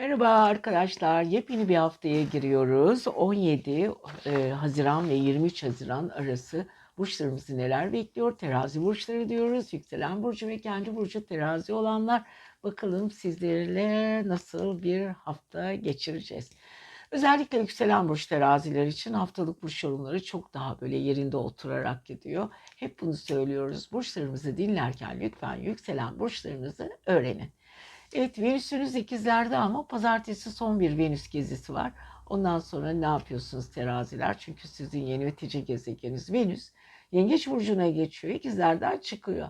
Merhaba arkadaşlar. Yepyeni bir haftaya giriyoruz. 17 e, Haziran ve 23 Haziran arası burçlarımızı neler bekliyor? Terazi burçları diyoruz. Yükselen burcu ve kendi burcu terazi olanlar. Bakalım sizlerle nasıl bir hafta geçireceğiz. Özellikle yükselen burç teraziler için haftalık burç yorumları çok daha böyle yerinde oturarak gidiyor. Hep bunu söylüyoruz. Burçlarımızı dinlerken lütfen yükselen burçlarınızı öğrenin. Evet Venüs'ünüz ikizlerde ama pazartesi son bir Venüs gezisi var. Ondan sonra ne yapıyorsunuz teraziler? Çünkü sizin yönetici gezegeniniz Venüs Yengeç Burcu'na geçiyor. İkizlerden çıkıyor.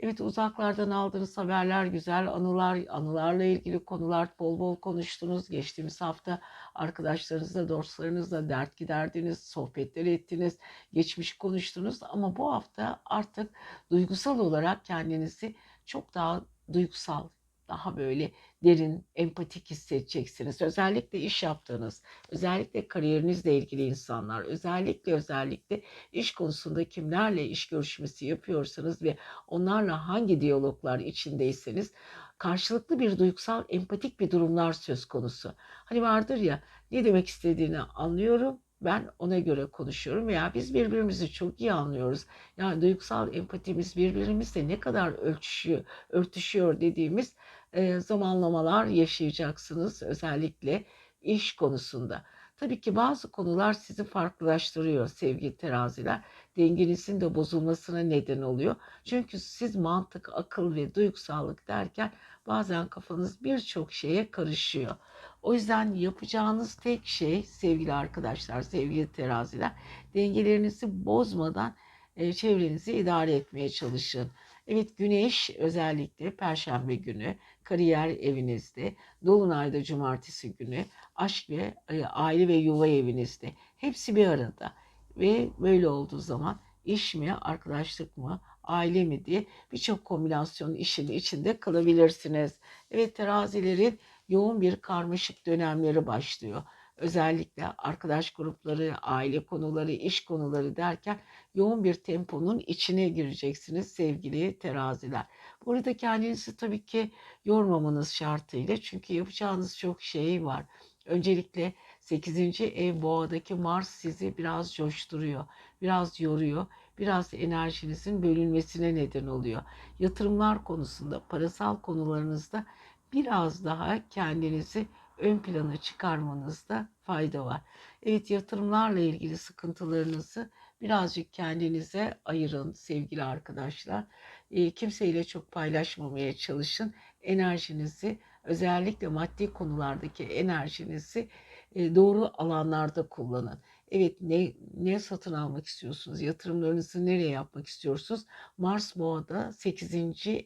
Evet uzaklardan aldığınız haberler güzel, anılar, anılarla ilgili konular bol bol konuştunuz. Geçtiğimiz hafta arkadaşlarınızla, dostlarınızla dert giderdiniz, sohbetler ettiniz, geçmiş konuştunuz. Ama bu hafta artık duygusal olarak kendinizi çok daha duygusal, daha böyle derin, empatik hissedeceksiniz. Özellikle iş yaptığınız, özellikle kariyerinizle ilgili insanlar, özellikle özellikle iş konusunda kimlerle iş görüşmesi yapıyorsanız ve onlarla hangi diyaloglar içindeyseniz karşılıklı bir duygusal, empatik bir durumlar söz konusu. Hani vardır ya ne demek istediğini anlıyorum ben ona göre konuşuyorum veya biz birbirimizi çok iyi anlıyoruz. Yani duygusal empatimiz birbirimizle ne kadar ölçüşüyor, örtüşüyor dediğimiz e, zamanlamalar yaşayacaksınız özellikle iş konusunda. Tabii ki bazı konular sizi farklılaştırıyor sevgili teraziler. Dengenizin de bozulmasına neden oluyor. Çünkü siz mantık, akıl ve duygusallık derken bazen kafanız birçok şeye karışıyor. O yüzden yapacağınız tek şey sevgili arkadaşlar, sevgili teraziler dengelerinizi bozmadan çevrenizi idare etmeye çalışın. Evet güneş özellikle perşembe günü kariyer evinizde, dolunayda cumartesi günü aşk ve e, aile ve yuva evinizde. Hepsi bir arada ve böyle olduğu zaman iş mi, arkadaşlık mı, aile mi diye birçok kombinasyon işin içinde kalabilirsiniz. Evet terazilerin yoğun bir karmaşık dönemleri başlıyor. Özellikle arkadaş grupları, aile konuları, iş konuları derken yoğun bir temponun içine gireceksiniz sevgili teraziler. Burada kendinizi tabii ki yormamanız şartıyla çünkü yapacağınız çok şey var. Öncelikle 8. ev boğadaki Mars sizi biraz coşturuyor, biraz yoruyor, biraz enerjinizin bölünmesine neden oluyor. Yatırımlar konusunda, parasal konularınızda biraz daha kendinizi ön plana çıkarmanızda fayda var. Evet yatırımlarla ilgili sıkıntılarınızı birazcık kendinize ayırın sevgili arkadaşlar. E, kimseyle çok paylaşmamaya çalışın. Enerjinizi özellikle maddi konulardaki enerjinizi e, doğru alanlarda kullanın. Evet ne, ne satın almak istiyorsunuz? Yatırımlarınızı nereye yapmak istiyorsunuz? Mars Boğa'da 8.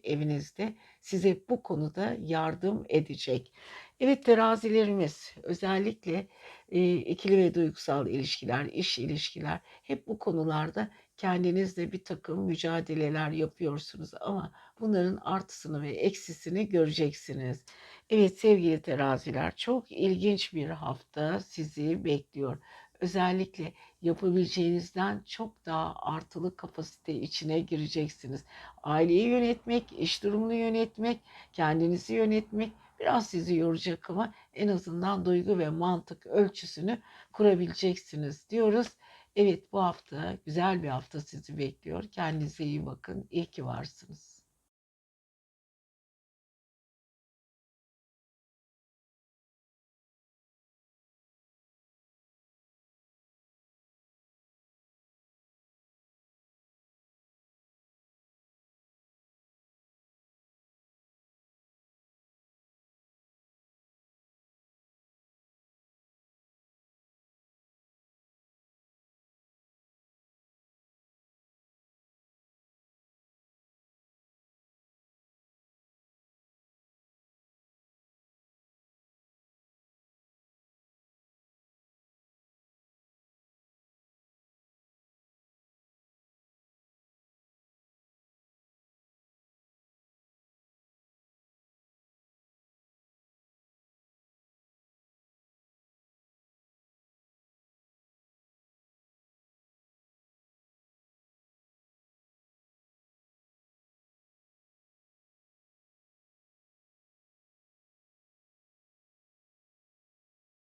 evinizde size bu konuda yardım edecek. Evet terazilerimiz özellikle e, ikili ve duygusal ilişkiler, iş ilişkiler hep bu konularda kendinizle bir takım mücadeleler yapıyorsunuz ama bunların artısını ve eksisini göreceksiniz. Evet sevgili teraziler çok ilginç bir hafta sizi bekliyor. Özellikle yapabileceğinizden çok daha artılı kapasite içine gireceksiniz. Aileyi yönetmek, iş durumunu yönetmek, kendinizi yönetmek biraz sizi yoracak ama en azından duygu ve mantık ölçüsünü kurabileceksiniz diyoruz. Evet bu hafta güzel bir hafta sizi bekliyor. Kendinize iyi bakın. İyi ki varsınız.